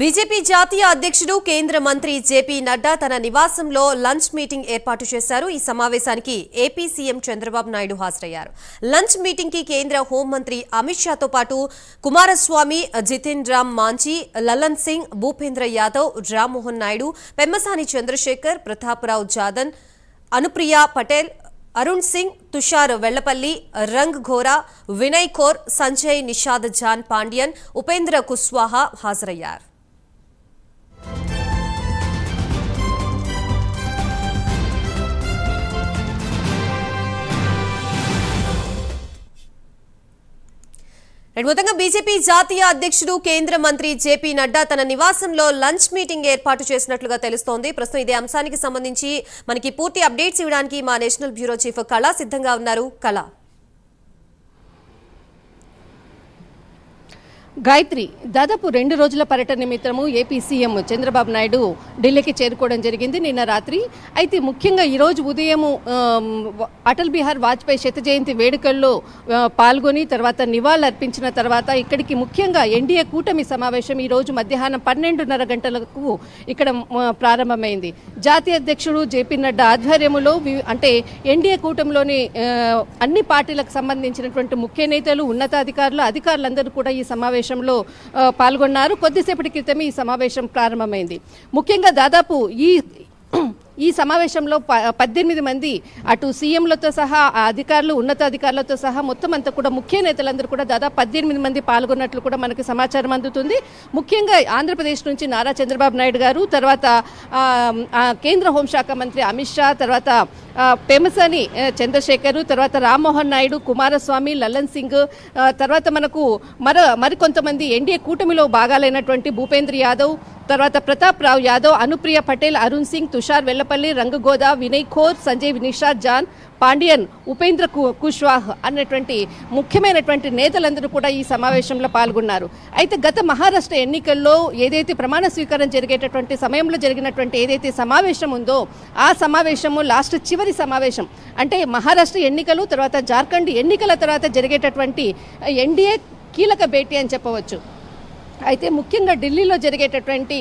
BJP జాతీయ అధ్యక్షుడు కేంద్ర మంత్రి జేపీ నడ్డా తన నివాసంలో లంచ్ మీటింగ్ ఏర్పాటు చేశారు. ఈ సమావేశానికి ఏపీ సీఎం చంద్రబాబు నాయుడు హాజరయ్యారు. లంచ్ మీటింగ్కి కేంద్ర హోంమంత్రి అమిత్ షాతో పాటు కుమారస్వామి జితిన్ రామ్ మాంచి లలన్ సింగ్ భూపేంద్ర యాదవ్ రామ్మోహన్ నాయుడు పెమ్మసాని చంద్రశేఖర్ ప్రతాపరావు జాదన్ అనుప్రియ పటేల్ అరుణ్ సింగ్ తుషార్ వెళ్ళపల్లి రంగ్ ఘోరా వినయ్ కోర్ సంజయ్ నిషాద్ జాన్ పాండ్యన్ ఉపేంద్ర కుష్వాహా హాజరయ్యారు. రెండు మొత్తంగా బీజేపీ జాతీయ అధ్యక్షుడు కేంద్ర మంత్రి జేపీ నడ్డా తన నివాసంలో లంచ్ మీటింగ్ ఏర్పాటు చేసినట్లుగా తెలుస్తోంది. ప్రస్తుతం ఇదే అంశానికి సంబంధించి మనకి పూర్తి అప్డేట్స్ ఇవ్వడానికి మా నేషనల్ బ్యూరో చీఫ్ కళ సిద్ధంగా ఉన్నారు. కళ. గాయత్రి దాదాపు రెండు రోజుల పర్యటన నిమిత్తము ఏపీ సీఎం చంద్రబాబు నాయుడు ఢిల్లీకి చేరుకోవడం జరిగింది నిన్న రాత్రి. అయితే ముఖ్యంగా ఈరోజు ఉదయం అటల్ బిహార్ వాజ్పేయి శత జయంతి వేడుకల్లో పాల్గొని తర్వాత నివాళులు అర్పించిన తర్వాత ఇక్కడికి ముఖ్యంగా ఎన్డీఏ కూటమి సమావేశం ఈ రోజు మధ్యాహ్నం పన్నెండున్నర గంటలకు ఇక్కడ ప్రారంభమైంది. జాతీయ అధ్యక్షుడు జేపీ నడ్డా ఆధ్వర్యంలో అంటే ఎన్డీఏ కూటమిలోని అన్ని పార్టీలకు సంబంధించినటువంటి ముఖ్య నేతలు ఉన్నతాధికారులు అధికారులందరూ కూడా ఈ సమావేశం సమావేశంలో పాల్గొన్నారు. కొద్దిసేపటి క్రితమే ఈ సమావేశం ప్రారంభమైంది. ముఖ్యంగా దాదాపు ఈ ఈ సమావేశంలో ప- పద్దెనిమిది మంది అటు సీఎంలతో సహా అధికారులు ఉన్నతాధికారులతో సహా మొత్తం అంతా కూడా ముఖ్య నేతలందరూ కూడా దాదాపు పద్దెనిమిది మంది పాల్గొన్నట్లు కూడా మనకు సమాచారం అందుతుంది. ముఖ్యంగా ఆంధ్రప్రదేశ్ నుంచి నారా చంద్రబాబు నాయుడు గారు తర్వాత కేంద్ర హోంశాఖ మంత్రి అమిత్ షా తర్వాత ఆ, పెమసాని చంద్రశేఖర్ తర్వాత రామ్మోహన్ నాయుడు కుమారస్వామి లల్లన్ సింగ్ తర్వాత మనకు మరో మరికొంతమంది ఎన్డీఏ కూటమిలో భాగాలైనటువంటి భూపేంద్ర యాదవ్ తర్వాత ప్రతాప్ రావు యాదవ్ అనుప్రియ పటేల్ అరుణ్ సింగ్ తుషార్ వెల్లపల్లి రంగగోదా వినయ్ ఖోర్ సంజయ్ నిషాద్ జాన్ పాండియన్ ఉపేంద్ర కు- కుష్వాహ్ అన్నటువంటి ముఖ్యమైనటువంటి నేతలందరూ కూడా ఈ సమావేశంలో పాల్గొన్నారు. అయితే గత మహారాష్ట్ర ఎన్నికల్లో ఏదైతే ప్రమాణ స్వీకారం జరిగేటటువంటి సమయంలో జరిగినటువంటి ఏదైతే సమావేశం ఉందో ఆ సమావేశము లాస్ట్ చివరి సమావేశం. అంటే మహారాష్ట్ర ఎన్నికలు తర్వాత జార్ఖండ్ ఎన్నికల తర్వాత జరిగేటటువంటి ఎన్డీఏ కీలక భేటీ అని చెప్పవచ్చు. అయితే ముఖ్యంగా ఢిల్లీలో జరిగేటటువంటి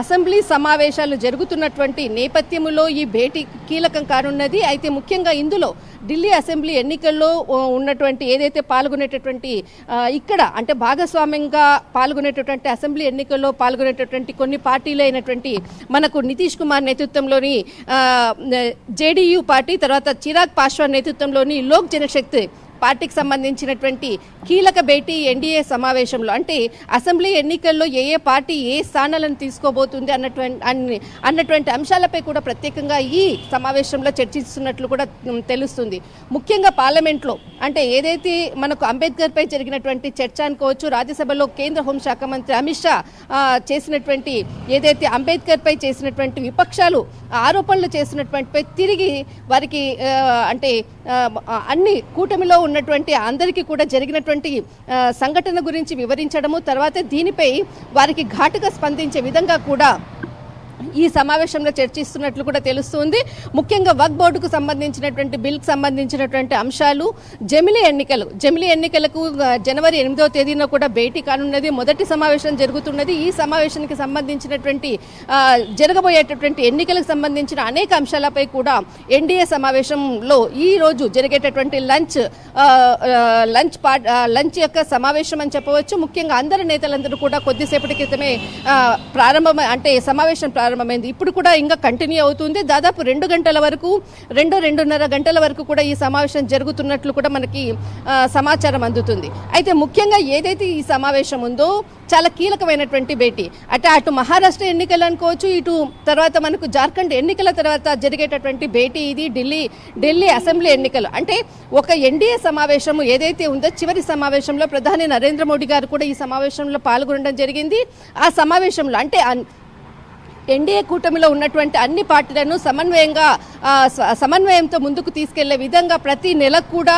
అసెంబ్లీ సమావేశాలు జరుగుతున్నటువంటి నేపథ్యంలో ఈ భేటీ కీలకం కానున్నది. అయితే ముఖ్యంగా ఇందులో ఢిల్లీ అసెంబ్లీ ఎన్నికల్లో ఉన్నటువంటి ఏదైతే పాల్గొనేటటువంటి ఇక్కడ అంటే భాగస్వామ్యంగా పాల్గొనేటటువంటి అసెంబ్లీ ఎన్నికల్లో పాల్గొనేటటువంటి కొన్ని పార్టీలు అయినటువంటి మనకు నితీష్ కుమార్ నేతృత్వంలోని జేడీయూ పార్టీ తర్వాత చిరాగ్ పాశ్వాన్ నేతృత్వంలోని లోక్ జనశక్తి పార్టీకి సంబంధించినటువంటి కీలక భేటీ ఎన్డీఏ సమావేశంలో అంటే అసెంబ్లీ ఎన్నికల్లో ఏ ఏ పార్టీ ఏ స్థానాలను తీసుకోబోతుంది అన్నటువంటి అన్ని అన్నటువంటి అంశాలపై కూడా ప్రత్యేకంగా ఈ సమావేశంలో చర్చిస్తున్నట్లు కూడా తెలుస్తుంది. ముఖ్యంగా పార్లమెంట్లో అంటే ఏదైతే మనకు అంబేద్కర్ పై జరిగినటువంటి చర్చ అనుకోవచ్చు రాజ్యసభలో కేంద్ర హోంశాఖ మంత్రి అమిత్ షా చేసినటువంటి ఏదైతే అంబేద్కర్ పై చేసినటువంటి విపక్షాలు ఆరోపణలు చేసినటువంటి తిరిగి వారికి అంటే అన్ని కూటమిలో ఉన్నటువంటి అందరికీ కూడా జరిగినటువంటి సంఘటన గురించి వివరించడము తర్వాత దీనిపై వారికి ఘాటుగా స్పందించే విధంగా కూడా ఈ సమావేశంలో చర్చిస్తున్నట్లు కూడా తెలుస్తుంది. ముఖ్యంగా వక్ బోర్డుకు సంబంధించినటువంటి బిల్కి సంబంధించినటువంటి అంశాలు జమిలీ ఎన్నికలు. జమిలీ ఎన్నికలకు జనవరి ఎనిమిదవ తేదీన కూడా భేటీ కానున్నది. మొదటి సమావేశం జరుగుతున్నది. ఈ సమావేశానికి సంబంధించినటువంటి జరగబోయేటటువంటి ఎన్నికలకు సంబంధించిన అనేక అంశాలపై కూడా ఎన్డీఏ సమావేశంలో ఈ రోజు జరిగేటటువంటి లంచ్ లంచ్ పార్ట్ లంచ్ యొక్క సమావేశం అని చెప్పవచ్చు. ముఖ్యంగా అందరి నేతలందరూ కూడా కొద్దిసేపటి క్రితమే ప్రారంభం అంటే సమావేశం ప్రారంభమైంది. ఇప్పుడు కూడా ఇంకా కంటిన్యూ అవుతుంది. దాదాపు రెండు గంటల వరకు రెండు రెండున్నర గంటల వరకు కూడా ఈ సమావేశం జరుగుతున్నట్లు కూడా మనకి సమాచారం అందుతుంది. అయితే ముఖ్యంగా ఏదైతే ఈ సమావేశం ఉందో చాలా కీలకమైనటువంటి భేటీ. అంటే అటు మహారాష్ట్ర ఎన్నికలు అనుకోవచ్చు ఇటు తర్వాత మనకు జార్ఖండ్ ఎన్నికల తర్వాత జరిగేటటువంటి భేటీ ఇది. ఢిల్లీ ఢిల్లీ అసెంబ్లీ ఎన్నికలు. అంటే ఒక ఎన్డీఏ సమావేశము ఏదైతే ఉందో చివరి సమావేశంలో ప్రధాని నరేంద్ర మోడీ గారు కూడా ఈ సమావేశంలో పాల్గొనడం జరిగింది. ఆ సమావేశంలో అంటే ఎన్డీఏ కూటమిలో ఉన్నటువంటి అన్ని పార్టీలను సమన్వయంగా స- సమన్వయంతో ముందుకు తీసుకెళ్ళే విధంగా ప్రతి నెలకు కూడా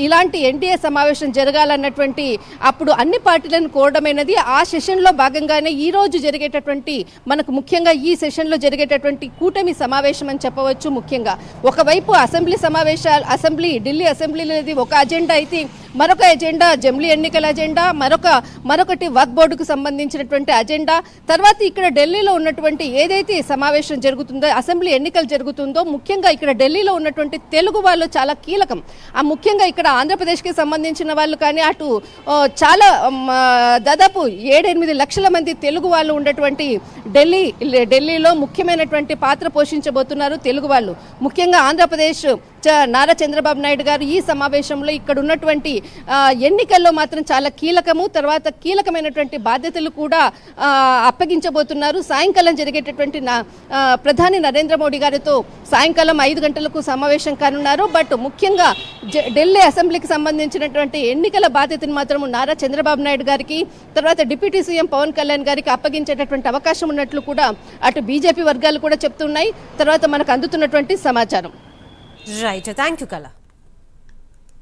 ఇలాంటి ఎన్డీఏ సమావేశం జరగాలన్నటువంటి అప్పుడు అన్ని పార్టీలను కోరడమైనది ఆ సెషన్లో భాగంగానే ఈ రోజు జరిగేటటువంటి మనకు ముఖ్యంగా ఈ సెషన్లో జరిగేటటువంటి కూటమి సమావేశం అని చెప్పవచ్చు ముఖ్యంగా. ఒకవైపు అసెంబ్లీ సమావేశాలు అసెంబ్లీ ఢిల్లీ అసెంబ్లీలో ఒక అజెండా అయితే మరొక ఎజెండా జమ్లీ ఎన్నికల అజెండా మరొక మరొకటి వర్క్ బోర్డుకు సంబంధించినటువంటి అజెండా తర్వాత ఇక్కడ ఢిల్లీలో ఉన్నటువంటి ఏదైతే సమావేశం జరుగుతుందో అసెంబ్లీ ఎన్నికలు జరుగుతుందో ముఖ్యంగా ఇక్కడ ఢిల్లీలో ఉన్నటువంటి తెలుగు వాళ్ళు చాలా కీలకం. ఆ ముఖ్యంగా ఇక్కడ ఆంధ్రప్రదేశ్కి సంబంధించిన వాళ్ళు కానీ అటు చాలా దాదాపు ఏడెనిమిది లక్షల మంది తెలుగు వాళ్ళు ఉన్నటువంటి ఢిల్లీ ఢిల్లీలో ముఖ్యమైనటువంటి పాత్ర పోషించబోతున్నారు తెలుగు వాళ్ళు. ముఖ్యంగా ఆంధ్రప్రదేశ్ నారా చంద్రబాబు నాయుడు గారు ఈ సమావేశంలో ఇక్కడ ఉన్నటువంటి ఎన్నికల్లో మాత్రం చాలా కీలకము తర్వాత కీలకమైనటువంటి బాధ్యతలు కూడా అప్పగించబోతున్నారు. సాయంకాలం జరిగేటటువంటి నా ప్రధాని నరేంద్ర మోడీ గారితో సాయంకాలం ఐదు గంటలకు సమావేశం కానున్నారు. బట్ ముఖ్యంగా ఢిల్లీ అసెంబ్లీకి సంబంధించినటువంటి ఎన్నికల బాధ్యతను మాత్రం నారా చంద్రబాబు నాయుడు గారికి తర్వాత డిప్యూటీ సీఎం పవన్ కళ్యాణ్ గారికి అప్పగించేటటువంటి అవకాశం ఉన్నట్లు కూడా అటు బీజేపీ వర్గాలు కూడా చెప్తున్నాయి. తర్వాత మనకు అందుతున్నటువంటి సమాచారం. Right, thank you, Kala.